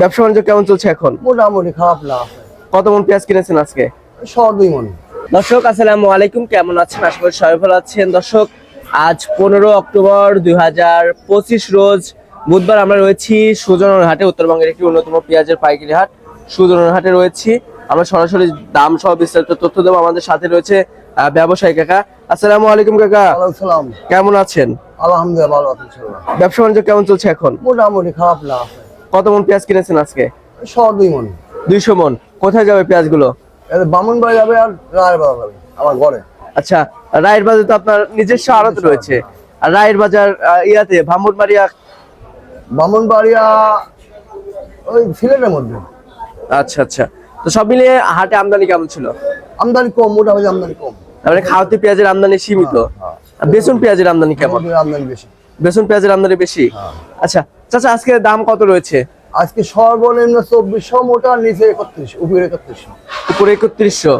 ব্যবসা বাণিজ্য কেমন চলছে এখন? মোটামুটি খারাপ না। কত মন পেঁয়াজ কিনেছেন আজকে? শহর দুই মন। দর্শক আসসালামু আলাইকুম। কেমন আছেন? আশা করি সবাই ভালো আছেন। দর্শক আজ পনেরো অক্টোবর দুই হাজার পঁচিশ রোজ বুধবার আমরা রয়েছি সুজনের হাটে উত্তরবঙ্গের একটি অন্যতম পেঁয়াজের পাইকারি হাট। সুজনের হাটে রয়েছি। আমরা সরাসরি দাম সহ বিস্তারিত তথ্য দেবো। আমাদের সাথে রয়েছে ব্যবসায়ী কাকা। আসসালামু আলাইকুম কাকা। কেমন আছেন? আলহামদুলিল্লাহ ভালো আছি ইনশাআল্লাহ। ব্যবসা বাণিজ্য কেমন চলছে এখন? মোটামুটি খারাপ না। কত মন পেঁয়াজ কিনেছেন আজকে? দুই মন। দুইশো মন। কোথায় যাবে পেঁয়াজগুলো? এতে বামুন যাবে আর রায়ের বাড়ি যাবে আমার ঘরে। আচ্ছা রায়ের বাজার তো আপনার নিজস্ব আড়ত রয়েছে। আর রায়ের বাজার ইয়াতে ভাম্বুরমারিয়া বামুন বাড়িয়া ওই সিলেটের মধ্যে। আচ্ছা আচ্ছা। তো সব মিলিয়ে হাটে আমদানি কেমন ছিল? আমদানি কম মোটামুটি আমদানি কম। তারপরে খাওয়াতে পেঁয়াজের আমদানি সীমিত। হ্যাঁ। আর বেসন পেঁয়াজের আমদানি কেমন? আমদানি বেশি। বেসন পেঁয়াজের আমদানি বেশি? হ্যাঁ। আচ্ছা চাচা আজকে দাম কত রয়েছে? আজকে সর্বনিম্ন চব্বিশশো মোটা নিচে একত্রিশ উপরে একত্রিশশো। উপরে একত্রিশশো?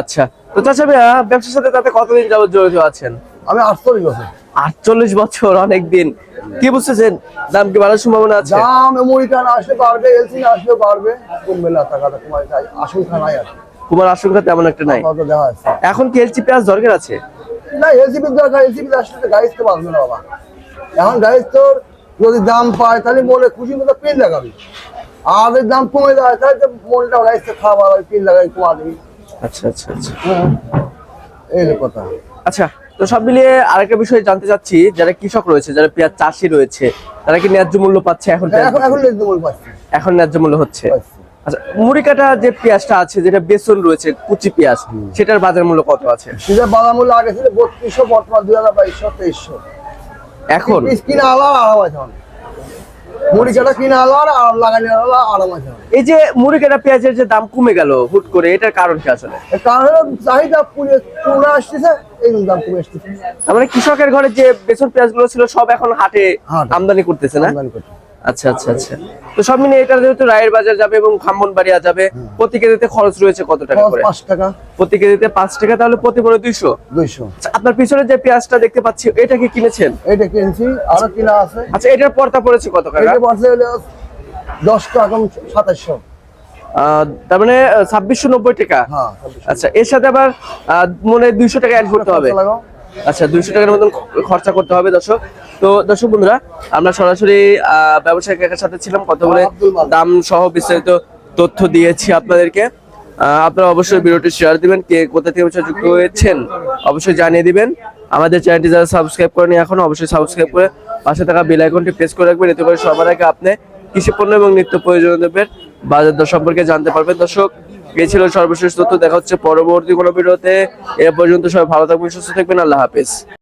আচ্ছা তো চাচা ভাইয়া ব্যবসার সাথে তাতে কতদিন যাবত জড়িত আছেন? আমি আটচল্লিশ বছর। আটচল্লিশ বছর অনেক দিন। কি বুঝতেছেন? দাম কি বাড়ার সম্ভাবনা আছে? দাম আমেরিকান আসলে বাড়বে এলসি আসলে বাড়বে। কমবে না টাকাটা কমাই আশঙ্কা নাই আর। কুমার আশঙ্কা তেমন একটা নাই? এখন কি এলচি পেঁয়াজ দরকার আছে? না এলসিপি দরকার এলসিপি আসলে তো গাড়ি বাঁচবে না বাবা। এখন গাড়ি তোর যদি দাম পায় তাহলে মনে খুশি মতো পিন লাগাবি। আর দাম কমে যায় তাহলে মনটা রাইসটা খাওয়া হবে পিন লাগাই কমা দিবি আচ্ছা আচ্ছা আচ্ছা। হ্যাঁ। এই কথা। আচ্ছা তো সব মিলিয়ে আরেকটা বিষয় জানতে চাচ্ছি যারা কৃষক রয়েছে যারা পেঁয়াজ চাষি রয়েছে তারা কি ন্যায্য মূল্য পাচ্ছে এখন এখন লেগে বল পাচ্ছি। এখন ন্যায্য মূল্য হচ্ছে। আচ্ছা মুড়ি কাটা যে পেঁয়াজটা আছে যেটা বেসন রয়েছে কুচি পেঁয়াজ সেটার বাজার মূল্য কত আছে? সেটা বাজার মূল্য আগে ছিল বত্রিশশো বর্তমান দুই হাজার বাইশশো তেইশশো। এখন আলো আর আরাম আছে মুড়ি কাটা কিনা আলো আর লাগানি আলো আরাম আছে। এই যে মুড়ি কাটা পেঁয়াজের যে দাম কমে গেল হুট করে এটার কারণ কি আসলে কারণ চাহিদা আসতেছে এই দাম কমে আসতেছে তার মানে কৃষকের ঘরে যে বেসন পেঁয়াজগুলো ছিল সব এখন হাটে। আমদানি করতেছে না আমদানি। আচ্ছা আচ্ছা আচ্ছা। তো সব মিলিয়ে এটা যেহেতু রায়ের বাজার যাবে এবং যাবে প্রতি কেজিতে খরচ রয়েছে কত টাকা করে? টাকা। প্রতি কেজিতে টাকা তাহলে প্রতি আচ্ছা, আপনার পিছনে যে পেঁয়াজটা দেখতে পাচ্ছি এটা কি কিনেছেন? এটা কিনছি আরও কিনা আছে। আচ্ছা এটার পর্তা পড়েছে কত টাকা? এটা পড়ছে হলো দশ টাকা তার মানে ছাব্বিশশো নব্বই টাকা। হ্যাঁ আচ্ছা এর সাথে আবার মনে হয় দুইশো টাকা অ্যাড করতে হবে। আচ্ছা দুইশো টাকার মতন খরচা করতে হবে দর্শক। তো দর্শক বন্ধুরা আমরা সরাসরি ব্যবসায়ী কাকার সাথে ছিলাম কথা বলে দাম সহ বিস্তারিত তথ্য দিয়েছি আপনাদেরকে। আপনারা অবশ্যই ভিডিওটি শেয়ার দিবেন কে কোথা থেকে ব্যবসা যুক্ত হয়েছেন অবশ্যই জানিয়ে দিবেন। আমাদের চ্যানেলটি যারা সাবস্ক্রাইব করেনি এখন অবশ্যই সাবস্ক্রাইব করে পাশে থাকা বেল আইকনটি প্রেস করে রাখবেন এতে করে সবার আগে আপনি কৃষি পণ্য এবং নিত্য প্রয়োজনীয় দ্রব্যের বাজার দর সম্পর্কে জানতে পারবেন। দর্শক এই ছিল সর্বশেষ তথ্য। দেখা হচ্ছে পরবর্তী কোনো ভিডিওতে। এ পর্যন্ত সবাই ভালো থাকবেন, সুস্থ থাকবেন। আল্লাহ হাফেজ।